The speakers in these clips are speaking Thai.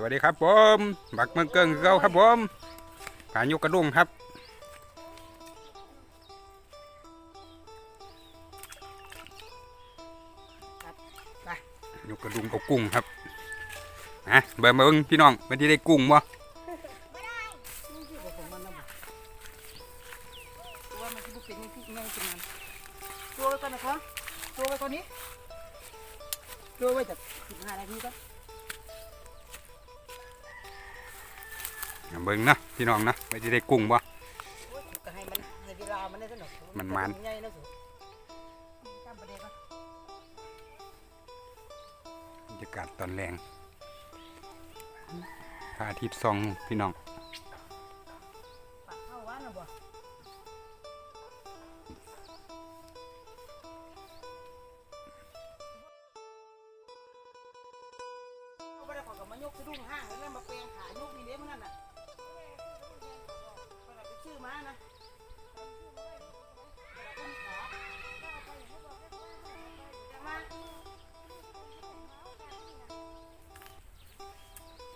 สวัสดีครับผมบักเมืองเกิงคือเก่าครับผมผายุกกระดุงครับยุกกระดุงกับกุ้งครับฮะเบิ่งเบิ่งพี่น้องเป็นที่ได้กุ้งบ่ตัวมันจะบุกเป็นยังไงกินมันตัวไว้ก่อนนะครับตัวไว้ก่อนนี้ตัวไว้จากสิบห้านาทีครับ เบิ่งนะพี่น้องนะเป็นที่ได้กุ้งบ่ก็ให้มันให้เวลามันได้สนุกมันมันใหญ่นะสุตามประเด็นบรรยากาศตอนแรงพระอาทิตย์ส่องพี่น้องปันยกสะดุ้งห้างแล้วมาเปลงขายกนี่เด้มันนั่นน่ะ ไปซื้อมานะ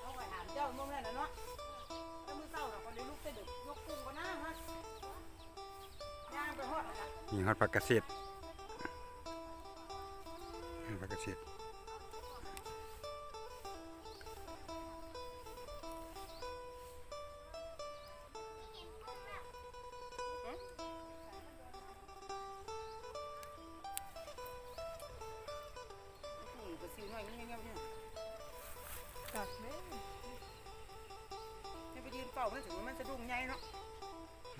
เอาไปถามเจ้าโมนั่นน่ะเนาะถ้ามือเช้าเราก็ได้ลุกแต่ดึกยกกุ้งก็น้าฮะย่างไปฮอดแล้วล่ะมีฮอดผักเกรผักเกษต ยมันยังไงเนี่ยกัดแม่ให้ไปยืนเฝ้ามันถึงว่ามันสะดุ้งใหญ่เนาะ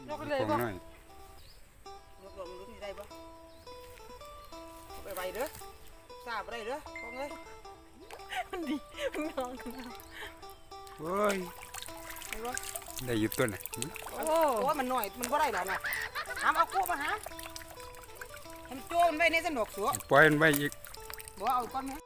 ยกไปเลยกุ้งบ่น้อยยกลงลุ้นสิได้บ่เอาไปไว้เด้อทราบบ่ได้เด้อพ่อเอ้ยมันดีมันนอนกันนะโอ้ยได้บ่ได้อยู่ต้นน่ะโอ้เพราะว่ามันหน่อยมันบ่ได้แล้วน่ะหามเอาคู่มาหามให้มันโจมไว้ในสนุกสัวปล่อยมันไว้อีกบ่เอาก้อนนี้